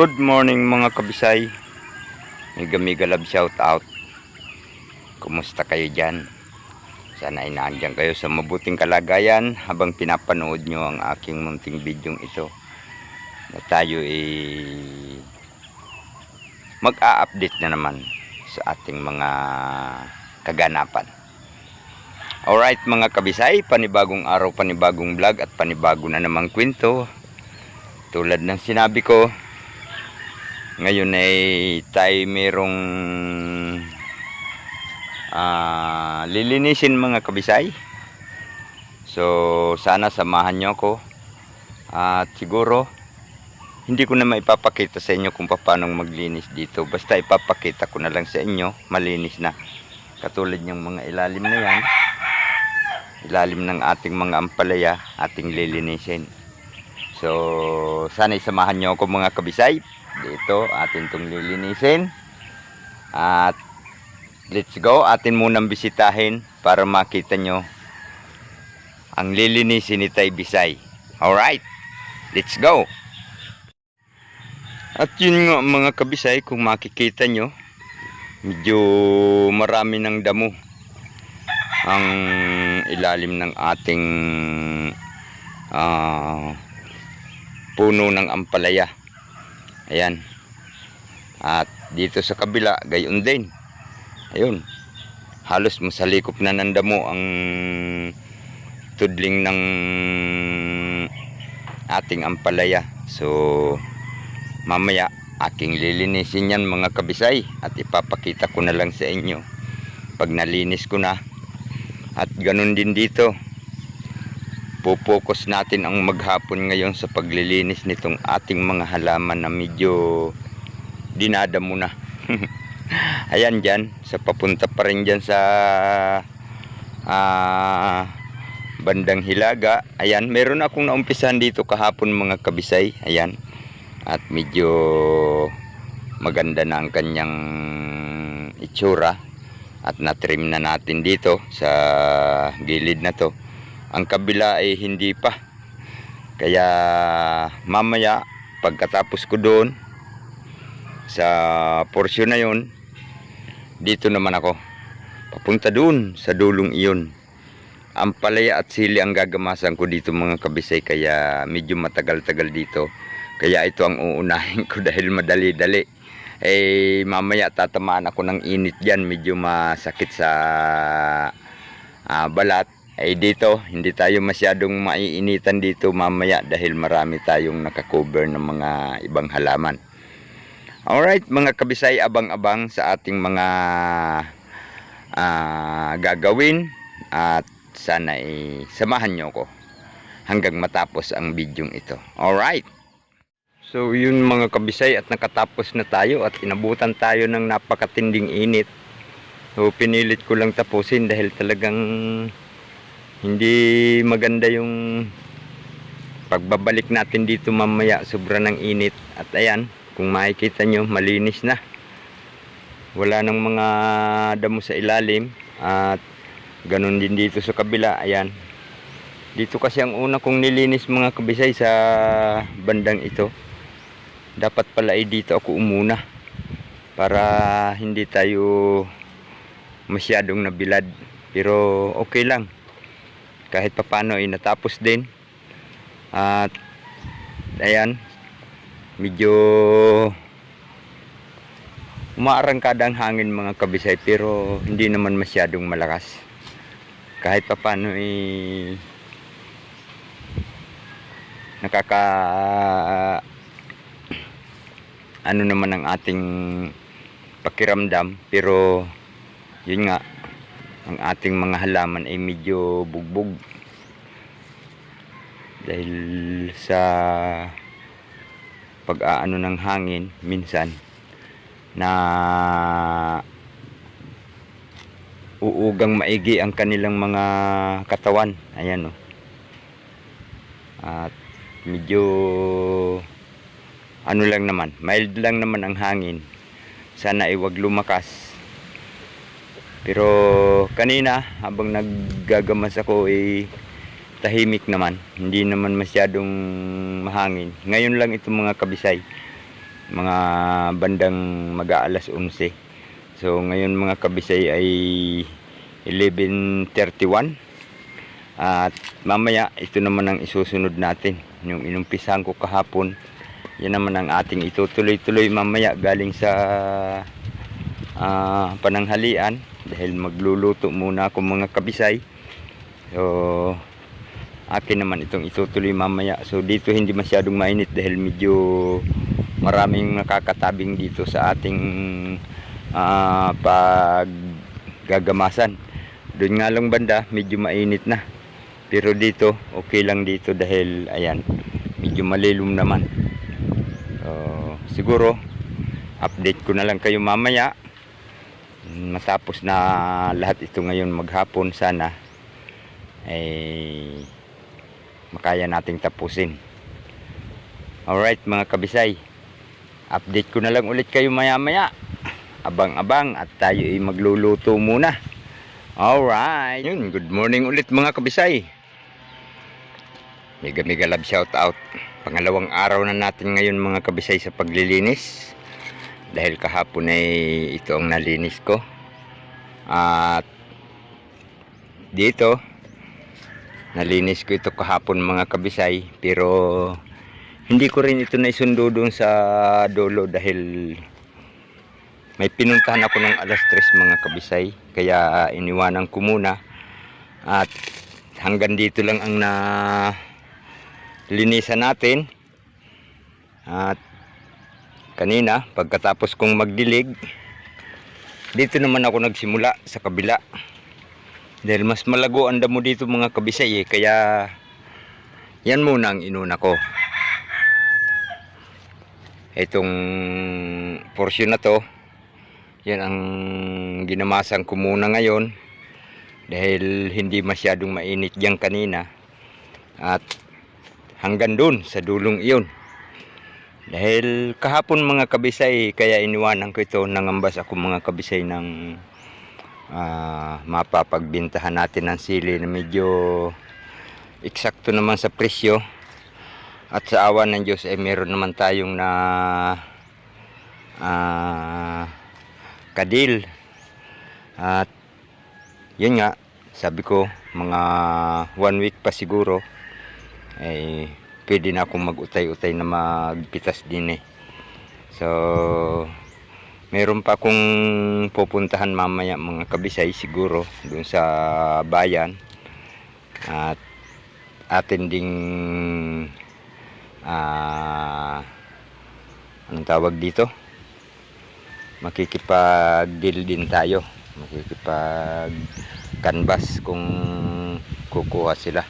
Good morning mga kabisay. Love shout out. Kumusta kayo dyan? Sana ay nandiyan kayo sa mabuting kalagayan habang pinapanood nyo ang aking munting bidyong ito. Na tayo ay mag-a-update na naman sa ating mga kaganapan. Alright mga kabisay, panibagong araw, panibagong vlog at panibago na namang kwento. Tulad ng sinabi ko, ngayon ay tayo merong ah, lilinisin mga kabisay. So sana samahan nyo ako. At siguro hindi ko na maipapakita sa inyo kung paano maglinis dito. Basta ipapakita ko na lang sa inyo, malinis na. Katulad yung mga ilalim na yan. Ilalim ng ating mga ampalaya, ating lilinisin. So, sana isamahan nyo ako mga kabisay. Dito, atin itong lilinisin. At let's go. Atin munang bisitahin para makita nyo ang lilinisin ni Tay Bisay. Alright, let's go. At yun nga mga kabisay, kung makikita nyo, medyo marami ng damo ang ilalim ng ating ah, puno ng ampalaya. Ayan. At dito sa kabila, gayon din. Ayun. Halos masalikop na ng ang tudling ng ating ampalaya. So, mamaya aking lilinisin yan mga kabisay at ipapakita ko na lang sa inyo pag nalinis ko na at ganun din dito pupokus natin ang maghapon ngayon sa paglilinis nitong ating mga halaman na medyo dinadamo na. Ayan dyan. Sa papunta pa rin dyan sa ah, bandang hilaga. Ayan meron akong naumpisahan dito kahapon mga kabisay. Ayan. At medyo maganda na ang kanyang itsura. At natrim na natin dito sa gilid na to ang kabila ay hindi pa. Kaya mamaya pagkatapos ko doon sa porsyon na yon dito naman ako. Papunta doon sa dulong iyon. Ang palaya at sili ang gagamasan ko dito mga kabisay kaya medyo matagal-tagal dito. Kaya ito ang uunahin ko dahil madali-dali. Eh mamaya tatamaan ako ng init diyan, medyo masakit sa ah, balat. Eh dito, hindi tayo masyadong maiinitan dito mamaya dahil marami tayong nakakover ng mga ibang halaman. Alright mga kabisay, abang-abang sa ating mga ah, gagawin at sana eh, samahan nyo ko hanggang matapos ang bidyong ito. Alright! So yun mga kabisay at nakatapos na tayo at inabutan tayo ng napakatinding init. So pinilit ko lang tapusin dahil talagang hindi maganda yung pagbabalik natin dito mamaya sobra ng init. At ayan, kung makikita nyo malinis na. Wala nang mga damo sa ilalim at ganun din dito sa kabila. Ayan. Dito kasi ang una kong nilinis mga kabisay sa bandang ito dapat pala ay dito ako umuna para hindi tayo masyadong nabilad pero okay lang kahit papano ay natapos din. At ayan medyo umaarangkada ang hangin mga kabisay pero hindi naman masyadong malakas. Kahit papano ay nakaka ano naman ang ating pakiramdam pero yun nga ang ating mga halaman ay medyo bugbog dahil sa pag-aano ng hangin minsan na uugang maigi ang kanilang mga katawan ayan oh at medyo ano lang naman, mild lang naman ang hangin. Sana ay wag lumakas. Pero kanina habang naggagamas ako ay tahimik naman. Hindi naman masyadong mahangin. Ngayon lang ito mga kabisay. mga bandang mag-aalas 11. So ngayon mga kabisay ay 11.31 at mamaya ito naman ang isusunod natin yung inumpisahan ko kahapon yan naman ang ating itutuloy-tuloy mamaya galing sa ah, pananghalian dahil magluluto muna ako mga kabisay. So akin naman itong itutuloy mamaya. So dito hindi masyadong mainit dahil medyo maraming nakakatabing dito sa ating ah, paggagamasan. Doon nga lang banda medyo mainit na. Pero dito okay lang dito dahil ayan medyo malilum naman. So, siguro update ko na lang kayo mamaya matapos na lahat ito ngayon maghapon sana ay makaya nating tapusin. Alright mga kabisay update ko na lang ulit kayo maya maya abang abang at tayo ay magluluto muna. Alright yun good morning ulit mga kabisay. Mega mega love shout out pangalawang araw na natin ngayon mga kabisay sa paglilinis dahil kahapon ay ito ang nalinis ko. At dito nalinis ko ito kahapon mga kabisay pero hindi ko rin ito naisundo doon sa dolo dahil may pinuntahan ako ng alas 3 mga kabisay kaya iniwanan ko muna. At hanggang dito lang ang na linisan natin. At kanina pagkatapos kong magdilig dito naman ako nagsimula sa kabila. Dahil mas malago ang damo dito mga kabisay eh, kaya yan muna ang inuna ko. Itong portion na to yan ang ginamasan ko muna ngayon dahil hindi masyadong mainit diyan kanina. At hanggang dun sa dulong iyon dahil kahapon mga kabisay kaya iniwanan ko ito nangambas ako mga kabisay ng ah, mapapagbintahan natin ng sili na medyo eksakto naman sa presyo. At sa awa ng Diyos ay meron naman tayong na ah, kadil. At yun nga sabi ko mga one week pa siguro ay pwede na akong mag-utay-utay na magpitas din eh. So meron pa akong pupuntahan mamaya mga kabisay siguro dun sa bayan. At atin ding ah anong tawag dito? Makikipag-deal din tayo. Makikipag canvas kung kukuha sila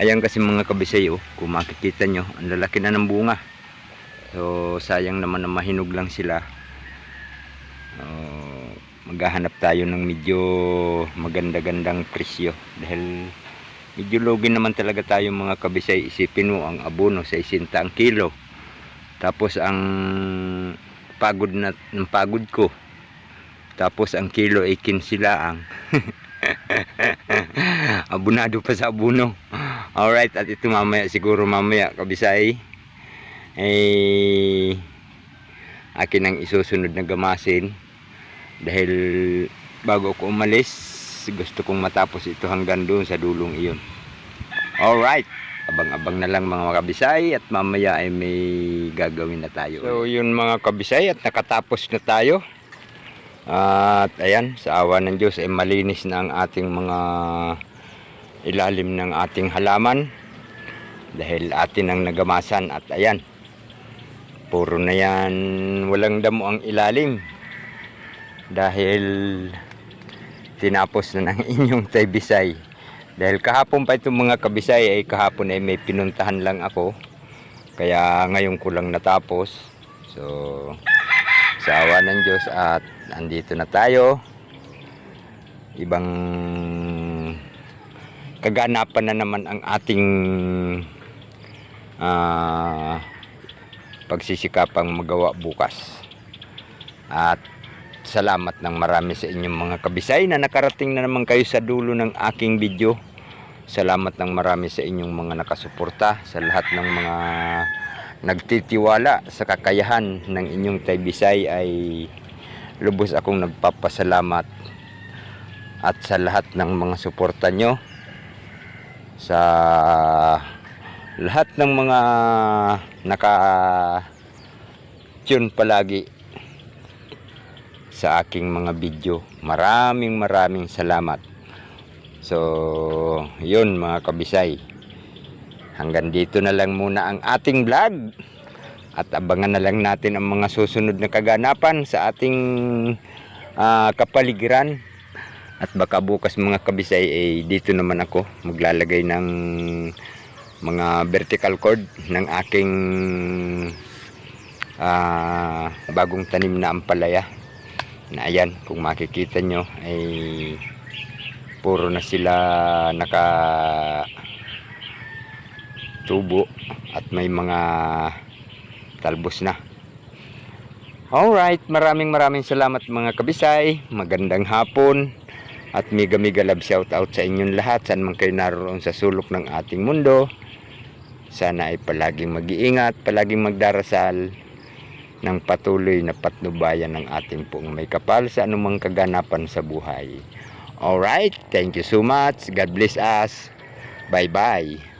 ayan kasi mga kabisay oh, kung makikita nyo ang lalaki na ng bunga. So sayang naman na mahinog lang sila. Uh, maghahanap tayo ng medyo maganda-gandang presyo. Dahil medyo logi naman talaga tayo mga kabisay. Isipin mo ang abono sa isinta ang kilo. Tapos ang pagod na ng pagod ko. Tapos ang kilo ay 15 laang abunado pa sa abuno alright at ito mamaya siguro mamaya kabisay. Eh akin ang isusunod na gamasin. Dahil bago ko umalis gusto kong matapos ito hanggang doon sa dulong iyon. Alright abang-abang na lang mga kabisay at mamaya ay may gagawin na tayo so yun mga kabisay at nakatapos na tayo. At ayan sa awa ng Diyos ay malinis na ang ating mga ilalim ng ating halaman dahil atin ang nagamasan at ayan puro na yan walang damo ang ilalim dahil tinapos na ng inyong taybisay dahil kahapon pa itong mga kabisay ay kahapon ay may pinuntahan lang ako. Kaya ngayon ko lang natapos. So sa ng Diyos at andito na tayo. Ibang kaganapan na naman ang ating ah, pagsisikapang magawa bukas. At salamat ng marami sa inyong mga kabisay na nakarating na naman kayo sa dulo ng aking video. Salamat ng marami sa inyong mga nakasuporta sa lahat ng mga nagtitiwala sa kakayahan ng inyong Taybisay ay lubos akong nagpapasalamat. At sa lahat ng mga suporta nyo sa lahat ng mga naka tune palagi sa aking mga video. Maraming maraming salamat. So yun mga kabisay. Hanggang dito na lang muna ang ating vlog. At abangan na lang natin ang mga susunod na kaganapan sa ating ah, kapaligiran at baka bukas mga kabisay eh, dito naman ako maglalagay ng mga vertical cord ng aking ah, bagong tanim na ampalaya na ayan kung makikita nyo ay puro na sila naka tubo at may mga talbos na Alright, maraming maraming salamat mga kabisay. Magandang hapon. At mega mega love shout out sa inyong lahat. Saan man kayo naroon sa sulok ng ating mundo. Sana ay palaging mag-iingat, palaging magdarasal ng patuloy na patnubayan ng ating pong may kapal sa anumang kaganapan sa buhay. Alright, thank you so much. God bless us. Bye-bye.